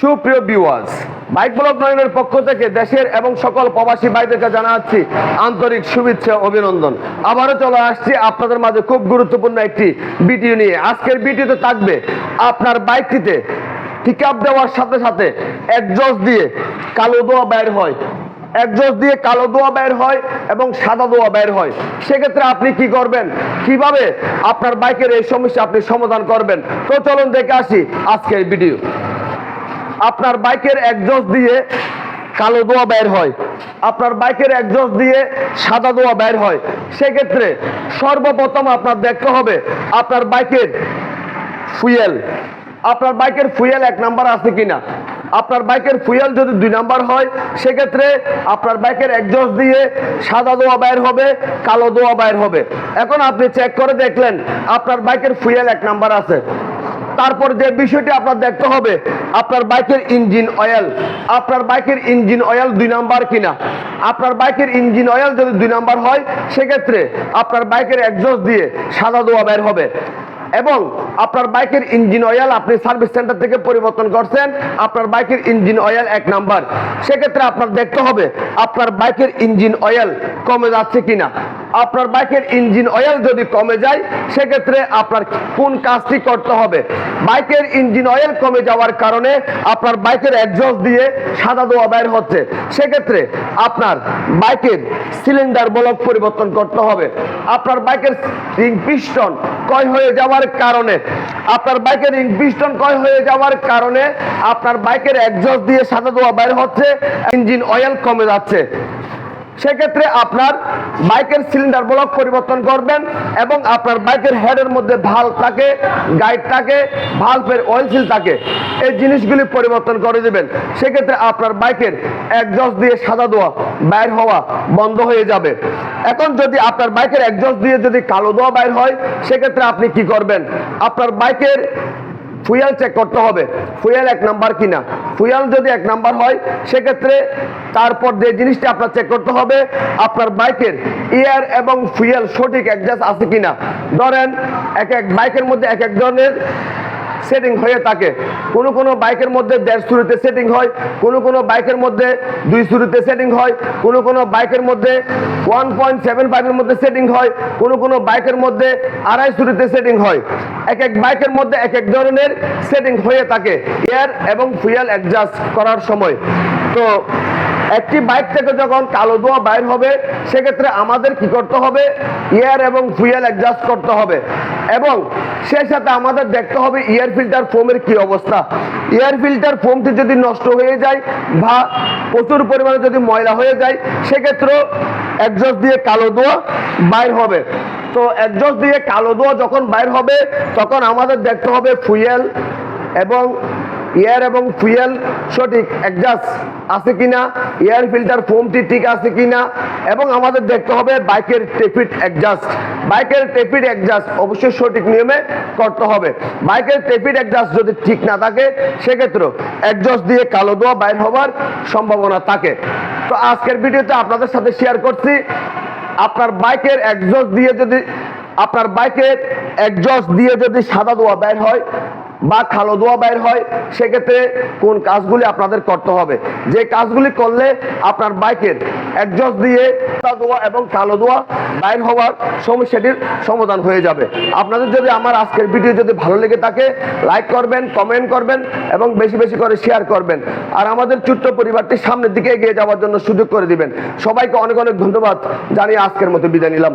সুপ্রিয় viewers bike block নয়নের পক্ষ থেকে দেশের এবং সকল প্রবাসী ভাইদেরকে জানাচ্ছি আন্তরিক শুভেচ্ছা, অভিনন্দন। আবারও চলে আসছি আপনাদের মাঝে খুব গুরুত্বপূর্ণ একটি ভিডিও নিয়ে। আজকের ভিডিওতে থাকবে আপনার বাইকটিতে পিক দেওয়ার সাথে সাথে একজস্ট দিয়ে কালো দোয়া বের হয়। একজস্ট দিয়ে কালো দোয়া বের হয় এবং সাদা দোয়া বের হয়। সেক্ষেত্রে আপনি কি করবেন? কীভাবে আপনার বাইকের এই সমস্যা আপনি সমাধান করবেন? তো চলুন দেখে আসি আজকের ভিডিও আপনার বাইকের একজস্ট দিয়ে কালো দোয়া বের হয়। আপনার বাইকের একজস্ট দিয়ে সাদা দোয়া বের হয়। সেক্ষেত্রে সর্বপ্রথম আপনার দেখতে হবে আপনার বাইকের ফুয়েল আপনার বাইকের ফুয়েল এক নাম্বার আছে কিনা? আপনার বাইকের ফুয়েল যদি দুই নাম্বার হয়, সেক্ষেত্রে আপনার বাইকের একজস্ট দিয়ে সাদা দোয়া বাইর হবে, কালো দোয়া বাইর হবে। এখন আপনি চেক করে দেখলেন, আপনার বাইকের ফুয়েল এক নাম্বার আছে। তারপর যে বিষয়টি আপনার দেখতে হবে, আপনার বাইকের ইঞ্জিন অয়েল আপনার বাইকের ইঞ্জিন অয়েল দুই নাম্বার কিনা? আপনার বাইকের ইঞ্জিন অয়েল যদি দুই নাম্বার হয়, সেক্ষেত্রে আপনার বাইকের একজস্ট দিয়ে সাদা দোয়া বের হবে। এবং আপনার বাইকের ইঞ্জিন অয়েল আপনি সার্ভিস সেন্টার থেকে পরিবর্তন করছেন, আপনার বাইকের ইঞ্জিন অয়েল এক নাম্বার। সেক্ষেত্রে আপনার দেখতে হবে, আপনার বাইকের ইঞ্জিন অয়েল কমে যাচ্ছে কিনা? আপনার বাইকের ইঞ্জিন অয়েল যদি কমে যায়, সেক্ষেত্রে আপনার কোন কাজটি করতে হবে? বাইকের ইঞ্জিন অয়েল কমে যাওয়ার কারণে আপনার বাইকের একজস্ট দিয়ে সাদা দোয়া বের হচ্ছে। সেক্ষেত্রে আপনার বাইকের সিলিন্ডার ব্লক পরিবর্তন করতে হবে। আপনার বাইকের রিং পিস্টন ক্ষয় হয়ে যাওয়ার কারণে, আপনার বাইকের রিং পিস্টন ক্ষয় হয়ে যাওয়ার কারণে আপনার বাইকের একজস্ট দিয়ে সাদা দোয়া বের হচ্ছে, ইঞ্জিন অয়েল কমে যাচ্ছে। সেক্ষেত্রে আপনার বাইকের সিলিন্ডার ব্লক পরিবর্তন করবেন এবং আপনার বাইকের হেডের মধ্যে ভালো থাকে গাইড থাকে ভাল্বের অয়েল সিল থাকে। এই জিনিসগুলি পরিবর্তন করে দেবেন। সেক্ষেত্রে আপনার বাইকের একজস্ট দিয়ে সাদা দোয়া বাইর হওয়া বন্ধ হয়ে যাবে। এখন যদি আপনার বাইকের একজস্ট দিয়ে যদি কালো দোয়া বাইর হয়, সেক্ষেত্রে আপনি কি করবেন? আপনার বাইকের ফুয়েল চেক করতে হবে। ফুয়েল এক নাম্বার কিনা? ফুয়েল যদি এক নাম্বার হয়, সেক্ষেত্রে তারপর যে জিনিসটা আপনার চেক করতে হবে, আপনার বাইকের ইয়ার এবং ফুয়েল সঠিক অ্যাডজাস্ট আছে কিনা। ধরেন, এক এক বাইকের মধ্যে এক এক ধরনের সেটিং হয়ে থাকে। কোন কোন বাইকের মধ্যে দেড় শুরুতে সেটিং হয়, কোন কোন বাইকের মধ্যে দুই শুরুতে সেটিং হয়, কোন কোন বাইকের মধ্যে ওয়ান পয়েন্ট সেভেন ফাইভের মধ্যে সেটিং হয়, কোন কোন বাইকের মধ্যে আড়াই শুরুতে সেটিং হয়। এক এক বাইকের মধ্যে এক এক ধরনের সেটিং হয়ে থাকে এয়ার এবং ফুয়েল অ্যাডজাস্ট করার সময়। তো একটি বাইক থেকে যখন কালো ধোঁয়া বাইর হবে, সেক্ষেত্রে আমাদের কি করতে হবে? এয়ার এবং ফুয়েল অ্যাডজাস্ট করতে হবে। এবং সেই সাথে আমাদের দেখতে হবে এয়ার ফিল্টার ফোমের কি অবস্থা। এয়ার ফিল্টার ফোমটি যদি নষ্ট হয়ে যায় বা প্রচুর পরিমাণে যদি ময়লা হয়ে যায়, সেক্ষেত্রেও একজস্ট দিয়ে কালো ধোঁয়া বাইর হবে। তো একজস্ট দিয়ে কালো ধোঁয়া যখন বাইর হবে, তখন আমাদের দেখতে হবে ফুয়েল এবং এয়ার এবং ফুয়েল সঠিক অ্যাডজাস্ট আছে কিনা এয়ার ফিল্টার ফোমটি ঠিক আছে কিনা, এবং আমাদের দেখতে হবে বাইকের টেপিট অ্যাডজাস্ট বাইকের টেপিট অ্যাডজাস্ট অবশ্যই সঠিক নিয়মে করতে হবে। বাইকের টেপিট অ্যাডজাস্ট যদি ঠিক না থাকে, সেক্ষেত্রে অ্যাডজাস্ট দিয়ে কালো দোয়া বাইর হওয়ার সম্ভাবনা থাকে। তো আজকের ভিডিওতে আপনাদের সাথে শেয়ার করছি, আপনার বাইকের একজস্ট দিয়ে যদি, আপনার বাইকের একজস্ট দিয়ে যদি সাদা দোয়া বের হয় বা খালো দোয়া বাইর হয়, সেক্ষেত্রে কোন কাজগুলি আপনাদের করতে হবে। যে কাজগুলি করলে আপনার বাইকের একজস্ট দিয়ে দোয়া এবং কালো দোয়া বাইর হওয়ার সমস্যাটির সমাধান হয়ে যাবে। আপনাদের যদি আমার আজকের ভিডিও যদি ভালো লেগে থাকে লাইক করবেন কমেন্ট করবেন এবং বেশি বেশি করে শেয়ার করবেন। আর আমাদের ছোট্ট পরিবারটি সামনের দিকে এগিয়ে যাওয়ার জন্য সুযোগ করে দিবেন। সবাইকে অনেক অনেক ধন্যবাদ। জানিয়ে আজকের মতো বিদায় নিলাম।